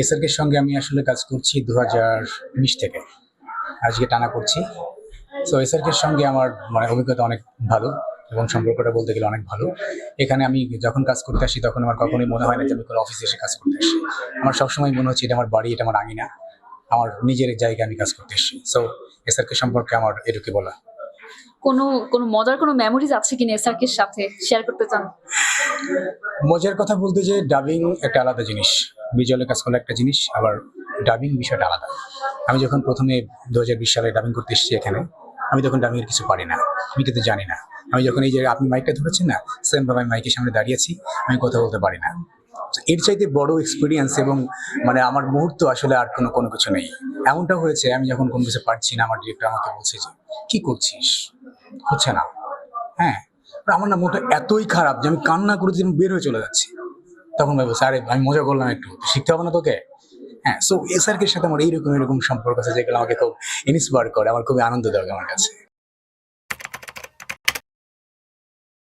এসআরকের সঙ্গে আমি আসলে কাজ করছি দু হাজার বিশ থেকে। আজকে টানা করছি। সো এসআরকের সঙ্গে আমার মানে অভিজ্ঞতা অনেক ভালো এবং সম্পর্কটা বলতে গেলে অনেক ভালো। এখানে আমি যখন কাজ করতে আসি তখন আমার কখনোই মনে হয় না যে আমি কোনো অফিসে এসে কাজ করতে আসি। আমার সবসময় মনে হচ্ছে এটা আমার বাড়ি এটা আমার আঙিনা। আমার নিজের জায়গায় আমি কাজ করতে এসেছি সো এসআরকে সম্পর্কে আমার এটুকু বলা। কোনো কোনো মজার কোনো মেমোরিজ আছে কিনা এসআরকের সাথে? শেয়ার করতে চান? মজার কথা বলতে যে ডাবিং একটা আলাদা জিনিস। ভিজুয়ালে কাজ করা একটা জিনিস, আবার ডাবিং বিষয়টা আলাদা। আমি যখন প্রথমে দু হাজার বিশ সালে ডাবিং করতে এসেছি এখানে, আমি তখন ডাবিংয়ের কিছু পারি না, আমি কিন্তু জানি না। আমি যখন এই যে আপনি মাইকটা ধরেছেন না সেমভাবে আমি মাইকের সামনে দাঁড়িয়েছি আমি কথা বলতে পারি না। এর চাইতে বড় এক্সপিরিয়েন্স এবং মানে আমার মুহূর্ত আসলে আর কোনো কোনো কিছু নেই। এমনটা হয়েছে, আমি যখন কোনো কিছু পারছি না, আমার ডিরেক্টর আমাকে বলছে যে, কি করছিস? হচ্ছে না। হ্যাঁ আমার না মনটা এতই খারাপ যে আমি কান্না করে যে বের হয়ে চলে যাচ্ছি। তখন ভাই বলছে আরে আমি মজা করলাম একটু শিখতে হবে না তোকে? হ্যাঁ সো এসআরকের সাথে আমার এইরকম এরকম সম্পর্ক আছে যেগুলো আমাকে খুব ইন্সপায়ার করে, আমার খুবই আনন্দ দেয় আমার কাছে।